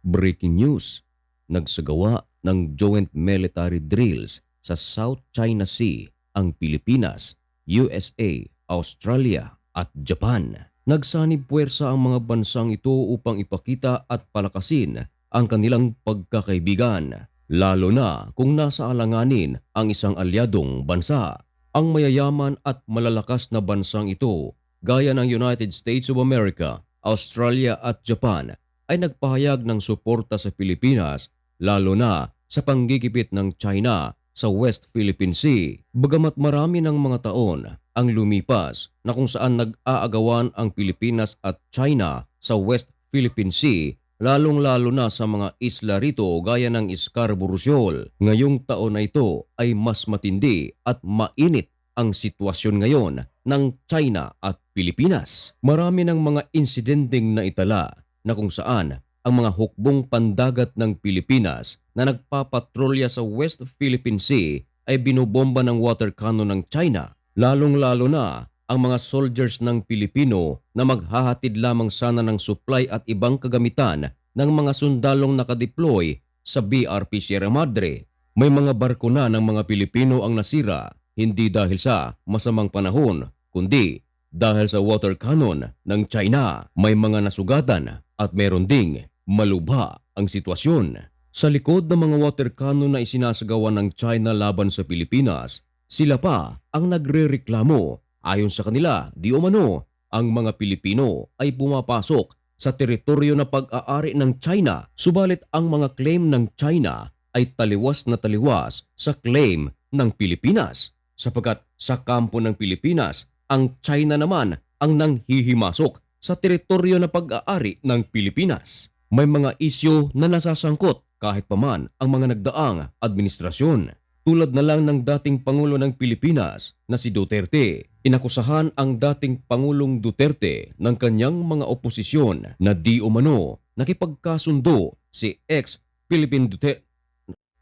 Breaking news, nagsagawa ng joint military drills sa South China Sea ang Pilipinas, USA, Australia at Japan. Nagsanib puwersa ang mga bansang ito upang ipakita at palakasin ang kanilang pagkakaibigan, lalo na kung nasa alanganin ang isang alyadong bansa. Ang mayayaman at malalakas na bansang ito, gaya ng United States of America, Australia at Japan, ay nagpahayag ng suporta sa Pilipinas lalo na sa panggigipit ng China sa West Philippine Sea. Bagamat marami ng mga taon ang lumipas na kung saan nag-aagawan ang Pilipinas at China sa West Philippine Sea, lalong-lalo na sa mga isla rito gaya ng Scarborough Shoal. Ngayong taon na ito ay mas matindi at mainit ang sitwasyon ngayon ng China at Pilipinas. Marami ng mga insidenteng na itala na kung saan ang mga hukbong pandagat ng Pilipinas na nagpapatrolya sa West Philippine Sea ay binobomba ng water cannon ng China. Lalong-lalo na ang mga soldiers ng Pilipino na maghahatid lamang sana ng supply at ibang kagamitan ng mga sundalong nakadeploy sa BRP Sierra Madre. May mga barko na ng mga Pilipino ang nasira hindi dahil sa masamang panahon kundi dahil sa water cannon ng China. May mga nasugatan at meron ding malubha ang sitwasyon. Sa likod ng mga water cannon na isinasagawa ng China laban sa Pilipinas, sila pa ang nagrereklamo. Ayon sa kanila, di umano, ang mga Pilipino ay pumapasok sa teritoryo na pag-aari ng China. Subalit ang mga claim ng China ay taliwas na taliwas sa claim ng Pilipinas. Sapagkat sa kampo ng Pilipinas, ang China naman ang nanghihimasok sa teritoryo na pag-aari ng Pilipinas. May mga isyo na nasasangkot kahit paman ang mga nagdaang administrasyon. Tulad na lang ng dating Pangulo ng Pilipinas na si Duterte. Inakusahan ang dating Pangulong Duterte ng kanyang mga oposisyon na di umano nakipagkasundo si ex-Philippine Duterte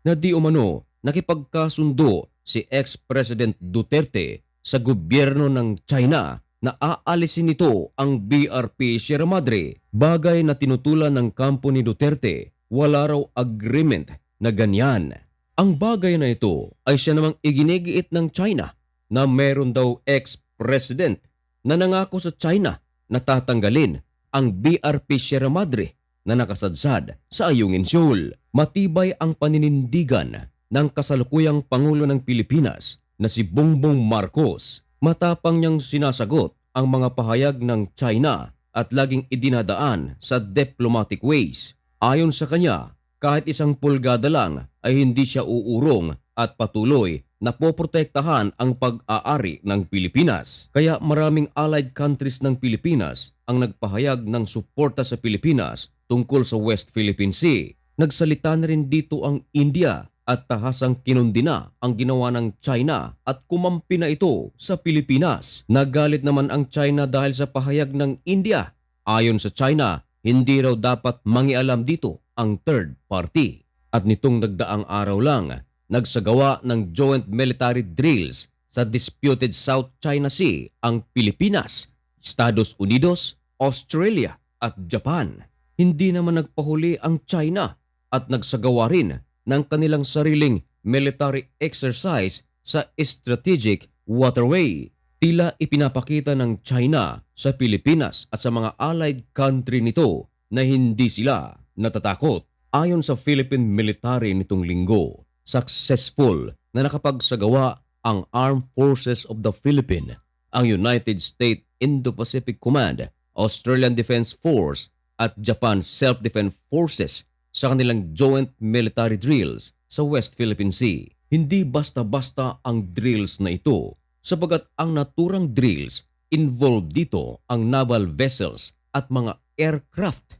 na di umano nakipagkasundo si ex-President Duterte sa gobyerno ng China na aalisin nito ang BRP Sierra Madre. Bagay na tinutulan ng kampo ni Duterte, wala raw agreement na ganyan. Ang bagay na ito ay siya namang iginigiit ng China na meron daw ex-president na nangako sa China na tatanggalin ang BRP Sierra Madre na nakasadsad sa Ayungin Shoal. Matibay ang paninindigan ng kasalukuyang Pangulo ng Pilipinas na si Bongbong Marcos. Matapang niyang sinasagot ang mga pahayag ng China at laging idinadaan sa diplomatic ways. Ayon sa kanya, kahit isang pulgada lang ay hindi siya uurong at patuloy na poprotektahan ang pag-aari ng Pilipinas. Kaya maraming allied countries ng Pilipinas ang nagpahayag ng suporta sa Pilipinas tungkol sa West Philippine Sea. Nagsalita na rin dito ang India at tahasang kinundina ang ginawa ng China at kumampi na ito sa Pilipinas. Nagalit naman ang China dahil sa pahayag ng India. Ayon sa China, hindi raw dapat mangialam dito ang third party. At nitong nagdaang araw lang, nagsagawa ng joint military drills sa disputed South China Sea ang Pilipinas, Estados Unidos, Australia at Japan. Hindi naman nagpahuli ang China at nagsagawa rin ng kanilang sariling military exercise sa strategic waterway. Tila ipinapakita ng China sa Pilipinas at sa mga allied country nito na hindi sila natatakot. Ayon sa Philippine military nitong linggo, successful na nakapagsagawa ang Armed Forces of the Philippines, ang United States Indo-Pacific Command, Australian Defense Force at Japan Self-Defense Forces sa kanilang joint military drills sa West Philippine Sea. Hindi basta-basta ang drills na ito sapagat ang naturang drills involved dito ang naval vessels at mga aircraft.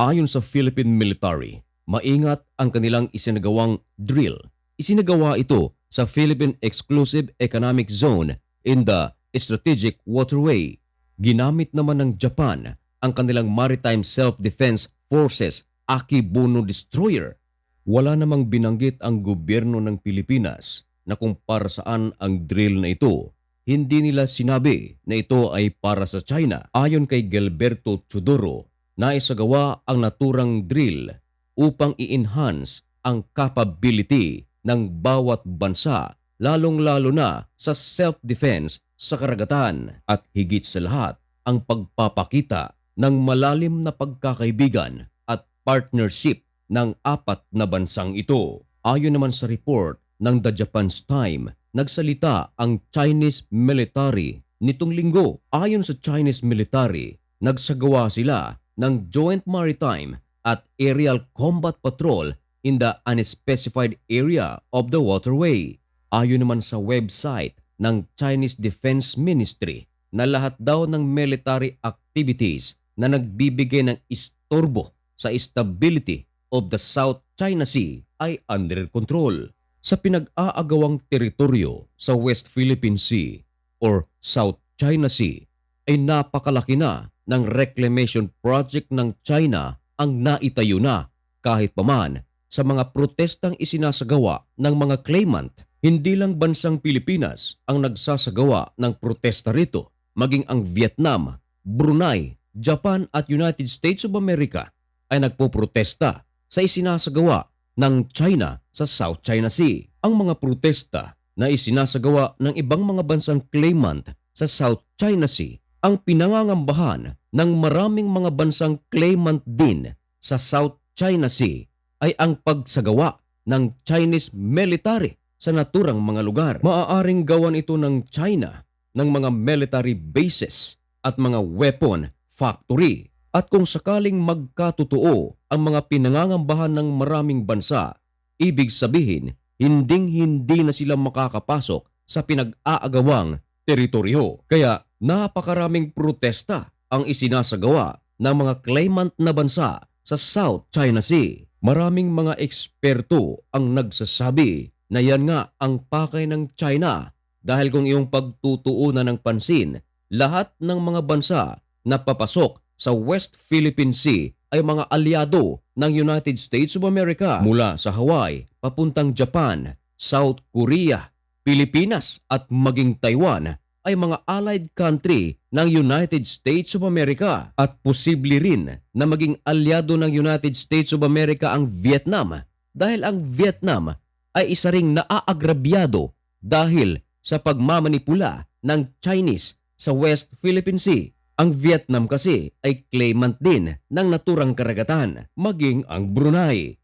Ayon sa Philippine military, maingat ang kanilang isinagawang drill. Isinagawa ito sa Philippine Exclusive Economic Zone in the Strategic Waterway. Ginamit naman ng Japan ang kanilang Maritime Self-Defense Forces Akibuno Destroyer. Wala namang binanggit ang gobyerno ng Pilipinas na kung para saan ang drill na ito. Hindi nila sinabi na ito ay para sa China. Ayon kay Gilberto Chodoro, naisagawa ang naturang drill upang i-enhance ang capability ng bawat bansa lalong-lalo na sa self-defense sa karagatan at higit sa lahat ang pagpapakita ng malalim na pagkakaibigan partnership ng apat na bansang ito. Ayon naman sa report ng The Japan's Time, nagsalita ang Chinese military nitong linggo. Ayon sa Chinese military, nagsagawa sila ng joint maritime at aerial combat patrol in the unspecified area of the waterway. Ayon naman sa website ng Chinese Defense Ministry na lahat daw ng military activities na nagbibigay ng istorbo sa stability of the South China Sea ay under control. Sa pinag-aagawang teritoryo sa West Philippine Sea or South China Sea ay napakalaki na ng reclamation project ng China ang naitayo na kahit paman sa mga protestang isinasagawa ng mga claimant. Hindi lang bansang Pilipinas ang nagsasagawa ng protesta rito, maging ang Vietnam, Brunei, Japan at United States of America ay nagpoprotesta sa isinasagawa ng China sa South China Sea. Ang mga protesta na isinasagawa ng ibang mga bansang claimant sa South China Sea ang pinangangambahan ng maraming mga bansang claimant din sa South China Sea ay ang pagsagawa ng Chinese military sa naturang mga lugar. Maaaring gawan ito ng China ng mga military bases at mga weapon factory. At kung sakaling magkatotoo ang mga pinangangambahan ng maraming bansa, ibig sabihin hinding-hindi na sila makakapasok sa pinag-aagawang teritoryo. Kaya napakaraming protesta ang isinasagawa ng mga claimant na bansa sa South China Sea. Maraming mga eksperto ang nagsasabi na yan nga ang pakay ng China dahil kung iyong pagtutuunan ng pansin, lahat ng mga bansa na papasok sa West Philippine Sea ay mga alyado ng United States of America mula sa Hawaii papuntang Japan, South Korea, Pilipinas at maging Taiwan ay mga allied country ng United States of America at posible rin na maging alyado ng United States of America ang Vietnam dahil ang Vietnam ay isa ring naaagrabyado dahil sa pagmamanipula ng Chinese sa West Philippine Sea. Ang Vietnam kasi ay claimant din ng naturang karagatan, maging ang Brunei.